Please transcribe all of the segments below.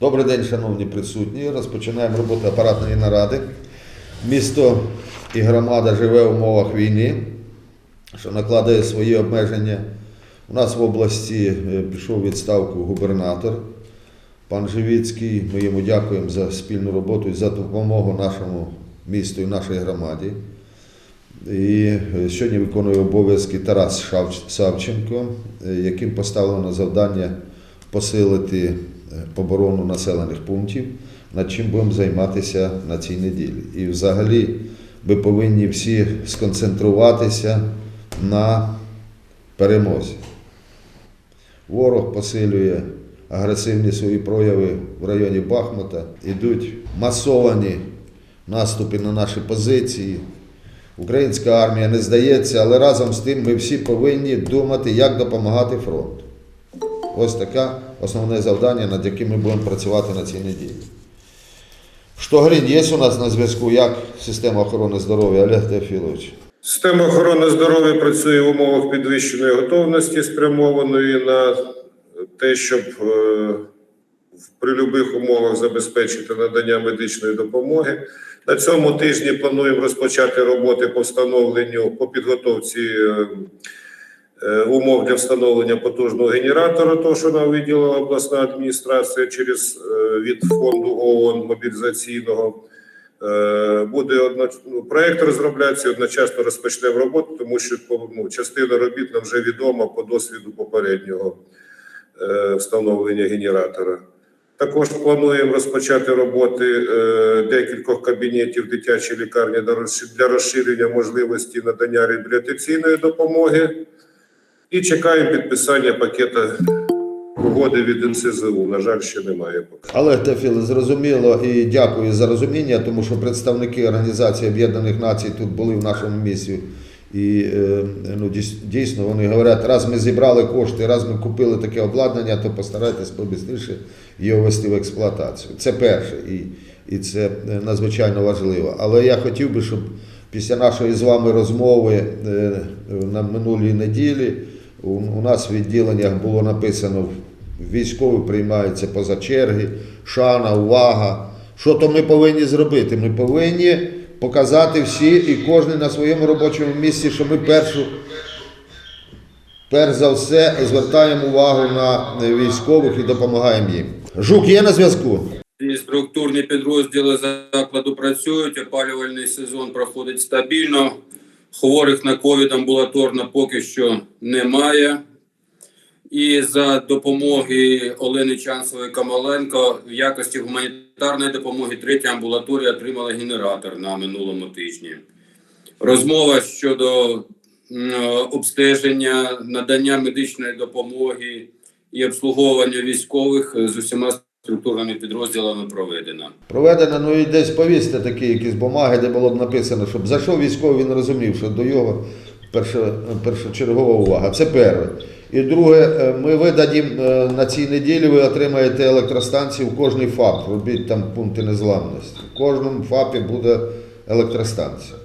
Добрий день, шановні присутні. Розпочинаємо роботу апаратної наради. Місто і громада живе в умовах війни, що накладає свої обмеження. У нас в області е, пішов відставку губернатор пан Живіцький. Ми йому дякуємо за спільну роботу і за допомогу нашому місту і нашій громаді. І е, сьогодні виконує обов'язки Тарас Савченко, е, яким поставлено завдання посилити оборону населених пунктів, над чим будемо займатися на цій неділі. І взагалі ви повинні всі сконцентруватися на перемозі. Ворог посилює агресивні свої прояви в районі Бахмута. Ідуть масовані наступи на наші позиції. Українська армія не здається, але разом з тим ми всі повинні думати, як допомагати фронту. Ось таке основне завдання, над яким ми будемо працювати на цій неділі. Штогрін є у нас на зв'язку, як система охорони здоров'я, Олег Теофілович? Система охорони здоров'я працює в умовах підвищеної готовності, спрямованої на те, щоб е, при будь-яких умовах забезпечити надання медичної допомоги. На цьому тижні плануємо розпочати роботи по встановленню по підготовці е, умов для встановлення потужного генератора, того, що нам виділила обласна адміністрація через е, від фонду ООН мобілізаційного. Е, Буде одно, ну, проект розроблятися, одночасно розпочнемо роботу, тому що ну, частина робіт нам вже відома по досвіду попереднього е, встановлення генератора. Також плануємо розпочати роботи е, декількох кабінетів дитячої лікарні для розширення можливості надання реабілітаційної допомоги. І чекаємо підписання пакета угоди від НСЗУ. На жаль, ще немає поки. Олег Теофілович, зрозуміло і дякую за розуміння, тому що представники Організації Об'єднаних Націй тут були в нашому місті. І е, ну, дійсно вони говорять, раз ми зібрали кошти, раз ми купили таке обладнання, то постарайтесь побистріше його ввести в експлуатацію. Це перше, і, і це е, надзвичайно важливо. Але я хотів би, щоб після нашої з вами розмови е, на минулій неділі у, у нас в відділеннях було написано військові приймаються поза черги, шана, увага. Що то ми повинні зробити? Ми повинні показати всі і кожен на своєму робочому місці, що ми першу, перш за все звертаємо увагу на військових і допомагаємо їм. Жук є на зв'язку? Структурні підрозділи закладу працюють, опалювальний сезон проходить стабільно. Хворих на ковід амбулаторно поки що немає. І за допомоги Олени Чансової Камаленко в якості гуманітарної допомоги третя амбулаторія отримала генератор на минулому тижні. Розмова щодо обстеження, надання медичної допомоги і обслуговування військових з усіма структурними підрозділами проведена. Проведено, ну і десь повісти такі якісь бумаги, де було б написано, щоб зайшов військовий, він розумів, що до його першочергова увага. Це перше. І друге, е, ми видадім е, на цій неділі, ви отримаєте електростанції в кожний ФАП. Робіть там пункти незламності. В кожному ФАПі буде електростанція.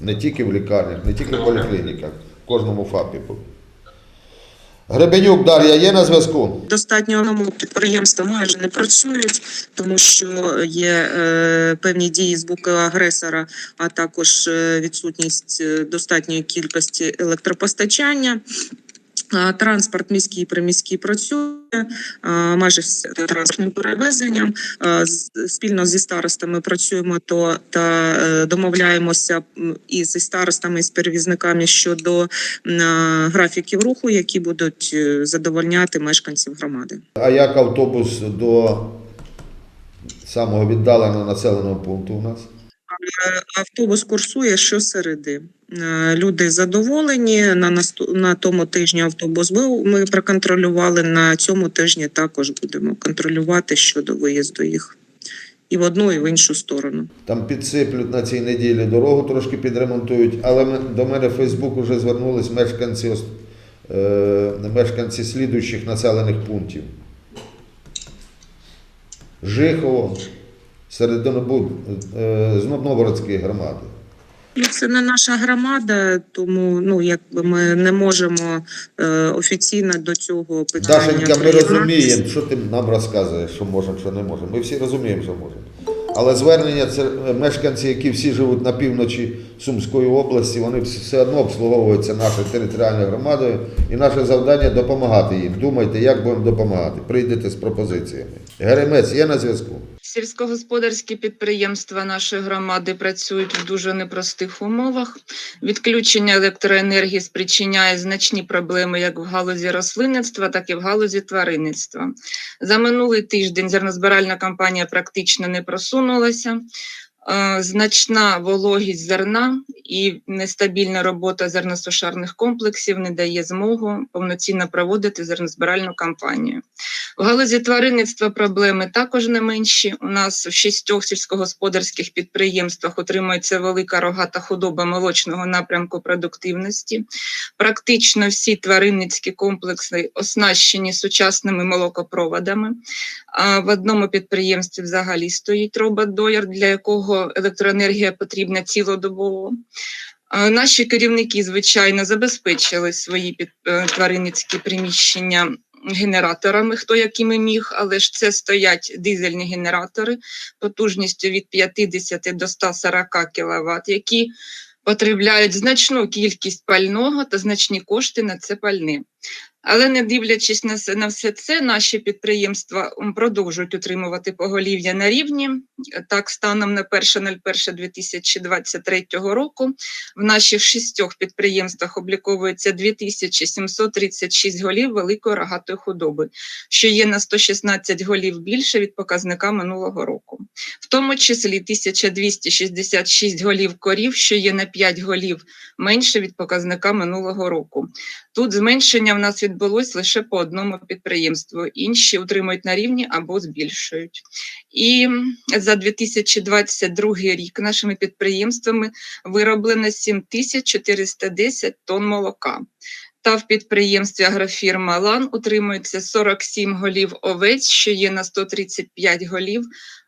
Не тільки в лікарнях, не тільки в поліклініках, в кожному ФАПі буде. Гребенюк Дар'я є на зв'язку? Достатньо одному підприємства майже не працюють, тому що є е, певні дії з боку агресора, а також е, відсутність е, достатньої кількості електропостачання. Транспорт міський і приміський працює майже все транспортним перевезенням. Спільно зі старостами працюємо то та е, домовляємося і зі старостами, і з перевізниками щодо графіків руху, які будуть е, задовольняти мешканців громади. А як автобус до самого віддаленого населеного пункту у нас? Е, Автобус курсує щосереди. Е, Люди задоволені. На на тому тижні автобус був. Ми проконтролювали. На цьому тижні також будемо контролювати щодо виїзду їх і в одну, і в іншу сторону. Там підсиплють на цій неділі, дорогу трошки підремонтують, але ми- до мене в Фейсбук вже звернулись мешканці, е, мешканці слідуючих населених пунктів. Жихово, Серединобуд, е, з Новгородської громади. Ну, це не наша громада, тому ну якби ми не можемо е, офіційно до цього питання. Дашенька, ми розуміємо, що ти нам розказуєш, що можемо, що не можемо. Ми всі розуміємо, що можемо. Але звернення це е, мешканці, які всі живуть на півночі Сумської області, вони все одно обслуговуються нашою територіальною громадою, і наше завдання допомагати їм. Думайте, як будемо допомагати. Прийдете з пропозиціями. Геремець є на зв'язку. Сільськогосподарські підприємства нашої громади працюють в дуже непростих умовах. Відключення електроенергії спричиняє значні проблеми як в галузі рослинництва, так і в галузі тваринництва. За минулий тиждень зернозбиральна кампанія практично не просунулася. Е, Значна вологість зерна і нестабільна робота зерносушарних комплексів не дає змогу повноцінно проводити зернозбиральну кампанію. В галузі тваринництва проблеми також не менші. У нас в шістьох сільськогосподарських підприємствах отримується велика рогата худоба молочного напрямку продуктивності. Практично всі тваринницькі комплекси оснащені сучасними молокопроводами. А в одному підприємстві взагалі стоїть робот-дояр, для якого електроенергія потрібна цілодобово. Наші керівники, звичайно, забезпечили свої е, тваринницькі приміщення генераторами, хто якими міг, але ж це стоять дизельні генератори потужністю від 50 до 140 кВт, які потребляють значну кількість пального та значні кошти на це пальне. Але не дивлячись на, на все це, наші підприємства продовжують утримувати поголів'я на рівні. Так, станом на 1.01.2023 року в наших шістьох підприємствах обліковується 2736 голів великої рогатої худоби, що є на 116 голів більше від показника минулого року. В тому числі 1266 голів корів, що є на 5 голів менше від показника минулого року. Тут зменшення в нас відбулось лише по одному підприємству. Інші утримують на рівні або збільшують. І за 2022 рік нашими підприємствами вироблено 7410 тонн молока. Та в підприємстві агрофірма Лан утримується 47 голів овець, що є на 135 голів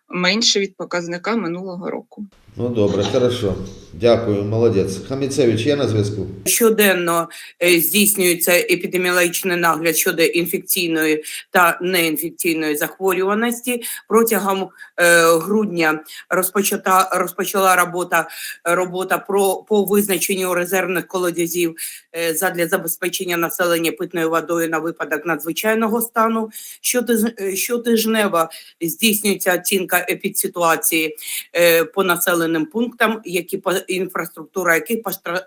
менше від показника минулого року. Ну добре, хорошо. Дякую, молодець. Хаміцевич є на зв'язку? Щоденно е, здійснюється епідеміологічний нагляд щодо інфекційної та неінфекційної захворюваності. Протягом е, грудня розпочата розпочала робота робота про по визначенню резервних колодязів е, задля забезпечення населення питною водою на випадок надзвичайного стану. Щотиж- Щотижнево здійснюється оцінка епідситуації по населеним пунктам, які по інфраструктура яких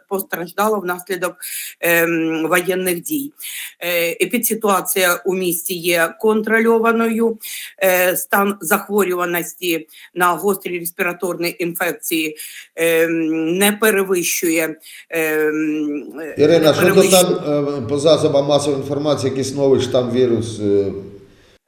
постраждала внаслідок ем, воєнних дій. Е, епідситуація у місті є контрольованою. Е, стан захворюваності на гострі респіраторні інфекції ем, не перевищує. ем, е, Ірина, не що то там е, по засобам масової інформації, якийсь новий штам вірус?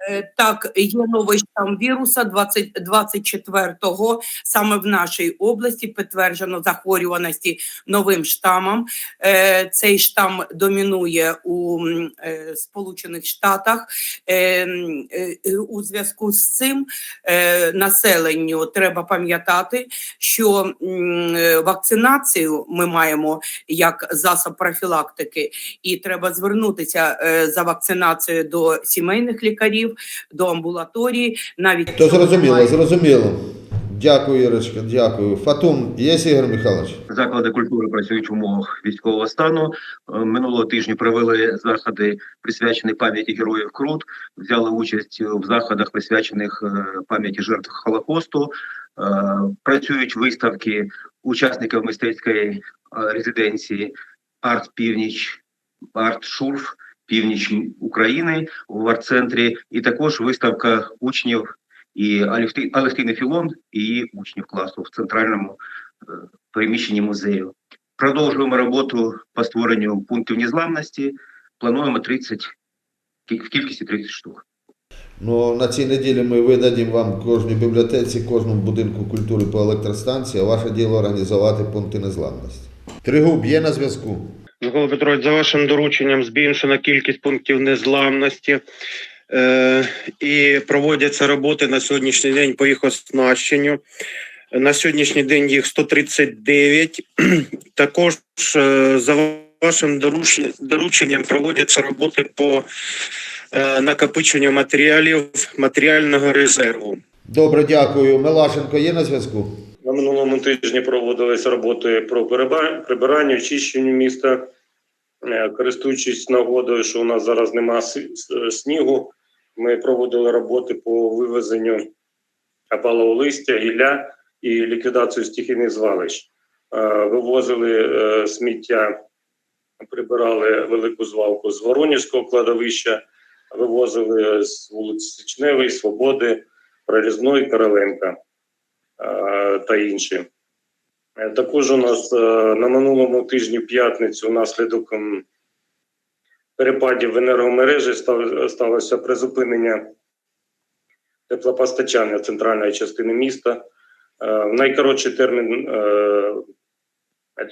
Е, Так, є новий штам віруса 20, 24-го. Саме в нашій області підтверджено захворюваності новим штамом. Е, Цей штам домінує у е, Сполучених Штатах. У зв'язку з цим населенню треба пам'ятати, що вакцинацію ми маємо як засоб профілактики, і треба звернутися за вакцинацією до сімейних лікарів, до амбулаторії, навіть То зрозуміло, немає- зрозуміло. Дякую, Ірочка, дякую. Фатун, є Ігор Михайлович? Заклади культури працюють в умовах військового стану. Е, Минулого тижня провели заходи, присвячені пам'яті героїв Крут. Взяли участь в заходах, присвячених е, пам'яті жертв Холокосту. Е, Працюють виставки учасників мистецької резиденції Арт Північ, Арт Шурф, Північ України в арт-центрі, і також виставка учнів і Алевти- Алевтини Філон і учнів класу в центральному е, приміщенні музею. Продовжуємо роботу по створенню пунктів незламності. Плануємо 30, в кількості 30 штук. Ну, на цій неділі ми видадимо вам кожній бібліотеці, кожному будинку культури по електростанції, ваше діло організувати пункти незламності. Тригуб є на зв'язку? Микола Петрович, за вашим дорученням збільшена кількість пунктів незламності е, і проводяться роботи на сьогоднішній день по їх оснащенню. На сьогоднішній день їх 139. Також е, за вашим дорученням, проводяться роботи по е, накопиченню матеріалів матеріального резерву. Добре, дякую. Мелашенко є на зв'язку? На минулому тижні проводились роботи про прибирання, очищення міста. Е, Користуючись нагодою, що у нас зараз нема снігу, ми проводили роботи по вивезенню опалого листя, гілля і ліквідацію стихійних звалищ. Е, Вивозили е, сміття, прибирали велику звалку з Воронівського кладовища, вивозили з вулиць Січневої, Свободи, Прорізної, Короленка та інші. Е, Також у нас е, на минулому тижні п'ятницю внаслідок перепадів в енергомережі сталося призупинення теплопостачання центральної частини міста. Е, В найкоротший термін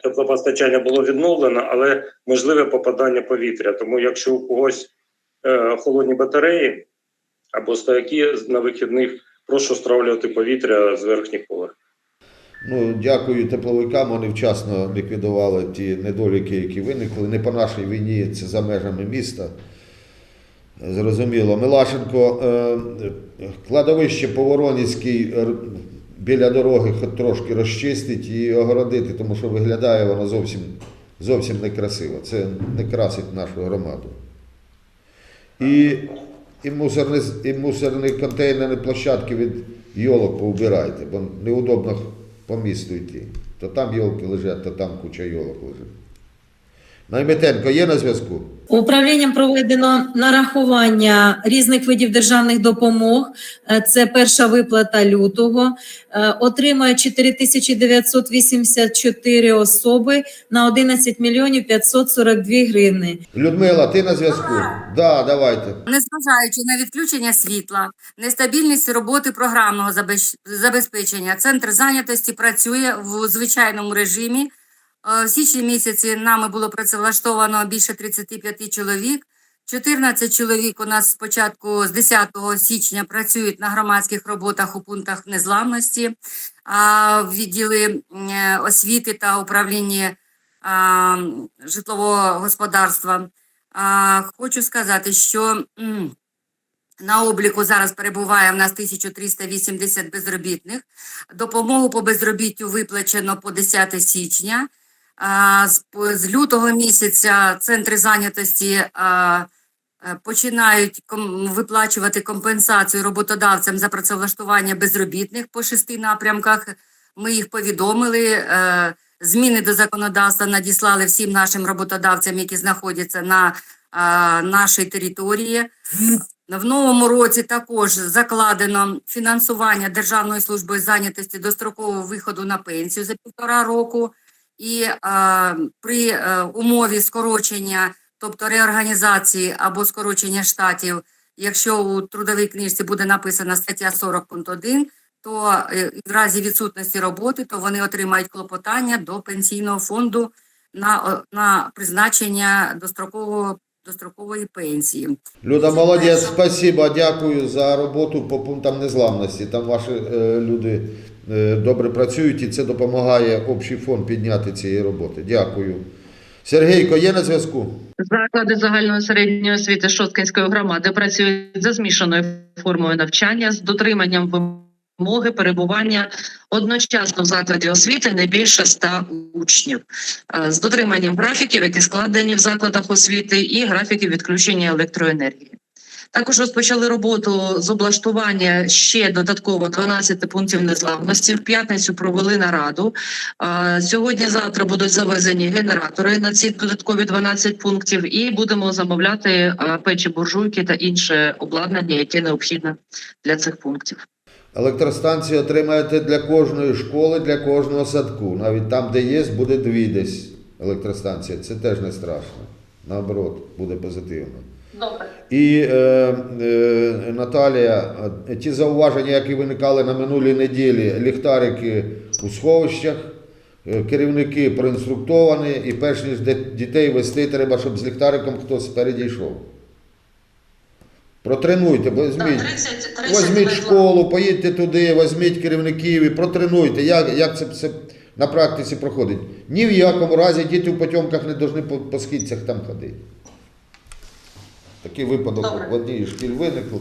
теплопостачання було відновлено, але можливе попадання повітря. Тому якщо у когось холодні батареї або стояки на вихідних, прошу стравлювати повітря з верхніх поверхів. Ну, дякую тепловикам, вони вчасно ліквідували ті недоліки, які виникли. Не по нашій війні, це за межами міста. Зрозуміло. Милашенко, е, кладовище по Воронівській р- біля дороги хоч трошки розчистить і огородити, тому що виглядає воно зовсім, зовсім некрасиво. Це не красить нашу громаду. І, і, мусорні, і мусорні контейнерні площадки від йолок поубирайте, бо неудобно по місту йти. То там йолки лежать, то там куча йолок лежить. Найметенко є на зв'язку? Управлінням проведено нарахування різних видів державних допомог. Е, Це перша виплата лютого. Е, Отримує 4984 особи на 11 мільйонів 542 гривни. Людмила, ти на зв'язку? Да, давайте. Незважаючи на відключення світла, нестабільність роботи програмного забез- забезпечення, центр зайнятості працює в звичайному режимі. Е, В січні місяці нами було працевлаштовано більше 35 чоловік. 14 чоловік у нас спочатку з 10 січня працюють на громадських роботах у пунктах незламності, а в відділи освіти та управління житлового господарства. Хочу сказати, що на обліку зараз перебуває в нас 1380 безробітних. Допомогу по безробіттю виплачено по 10 січня. З, лютого місяця центри зайнятості е, починають виплачувати компенсацію роботодавцям за працевлаштування безробітних по шести напрямках. Ми їх повідомили. Е, зміни до законодавства надіслали всім нашим роботодавцям, які знаходяться на нашій території. В новому році також закладено фінансування Державної служби зайнятості дострокового виходу на пенсію за півтора року. І при е, умові скорочення, тобто реорганізації або скорочення штатів, якщо у трудовій книжці буде написана стаття 40 пункт 1, то е, в разі відсутності роботи, то вони отримають клопотання до пенсійного фонду на, на призначення дострокового дострокової пенсії. Люда, молодець, спасибо, дякую за роботу по пунктам незламності. Там ваші е, люди добре працюють і це допомагає общий фонд підняти цієї роботи. Дякую. Сергійко, є на зв'язку? Заклади загальної середньої освіти Шосткинської громади працюють за змішаною формою навчання з дотриманням вимоги перебування одночасно в закладі освіти не більше 100 учнів, Е, з дотриманням графіків, які складені в закладах освіти, і графіків відключення електроенергії. Також розпочали роботу з облаштування ще додатково 12 пунктів незламності. В п'ятницю провели нараду. А, Сьогодні-завтра будуть завезені генератори на ці додаткові 12 пунктів, і будемо замовляти печі буржуйки та інше обладнання, яке необхідне для цих пунктів. Електростанцію отримаєте для кожної школи, для кожного садку. Навіть там, де є, буде дві десь електростанція. Це теж не страшно. Наоборот, буде позитивно. Добре. І е, е, Наталія, е, ті зауваження, які виникали на минулій неділі, ліхтарики у сховищах, е, керівники проінструктовані, і перш ніж дітей вести, треба, щоб з ліхтариком хтось спереді йшов. Протренуйте, візьміть. Візьміть школу, поїдьте туди, візьміть керівників і протренуйте, як, як це все на практиці проходить. Ні в якому разі діти в потьомках не повинні по, по східцях там ходити. Такий випадок в одній шкіль виникли.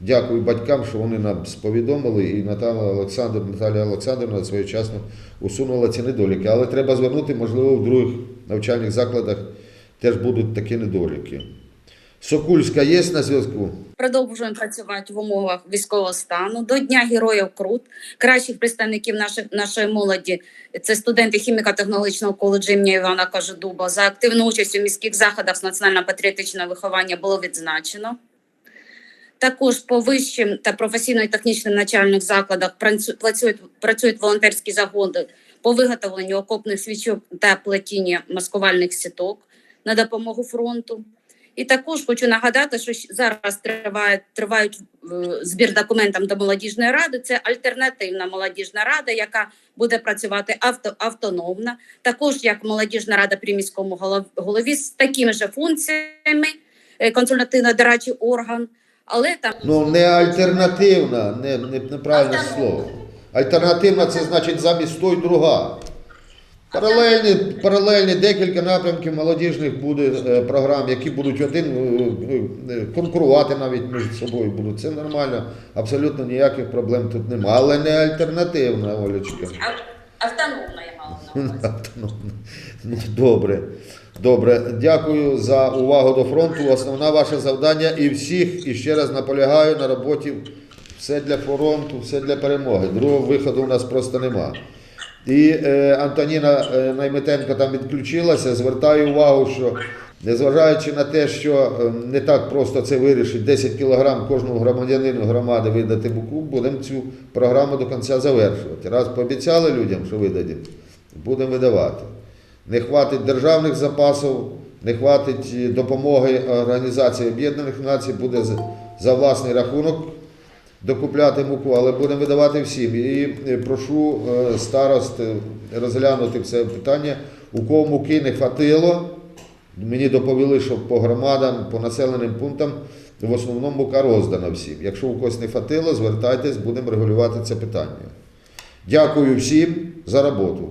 Дякую батькам, що вони нам сповідомили, і Наталя Олександр, Наталія Олександрівна своєчасно усунула ці недоліки. Але треба звернути, можливо, в других навчальних закладах теж будуть такі недоліки. Сокульська є на зв'язку? Продовжуємо працювати в умовах військового стану до Дня Героїв Крут. Кращих представників наших, нашої молоді це студенти хіміко-технологічного коледжу імені Івана Кажедуба. За активну участь у міських заходах з національно-патріотичного виховання було відзначено. Також по вищим та професійно-технічним навчальних закладах працюють, працюють волонтерські загони по виготовленню окопних свічок та плетіння маскувальних сіток на допомогу фронту. І також хочу нагадати, що зараз триває тривають е, збір документам до молодіжної ради. Це альтернативна молодіжна рада, яка буде працювати авто, автономно, також як молодіжна рада при міському голов- голові з такими ж функціями, е, консультативно-дорадчий орган. Але там Ну, не альтернативна, не, не, неправильне слово. Альтернативна це значить замість той друга. Паралельні, паралельні декілька напрямків молодіжних буде е, програм, які будуть один е, е, конкурувати навіть між собою будуть. Це нормально, абсолютно ніяких проблем тут немає. Але не альтернативна, Олечка. автономна я мала на увазі. Автономна. Ну, Добре. Добре, дякую за увагу до фронту. Основне ваше завдання і всіх, і ще раз наполягаю на роботі. Все для фронту, все для перемоги. Другого виходу у нас просто нема. І е, Антоніна е, Найметенко там відключилася. Звертаю увагу, що незважаючи на те, що е, не так просто це вирішить, 10 кілограм кожному громадянину громади видати буку, будемо цю програму до кінця завершувати. Раз пообіцяли людям, що видадемо, будемо видавати. Не хватить державних запасів, не хватить е, допомоги Організації Об'єднаних Націй, буде за власний рахунок докупляти муку, але будемо видавати всім. І е, прошу е, старост е, розглянути це питання. У кого муки не хватило, мені доповіли, що по громадам, по населеним пунктам в основному мука роздана всім. Якщо у когось не хватило, звертайтесь, будемо регулювати це питання. Дякую всім за роботу.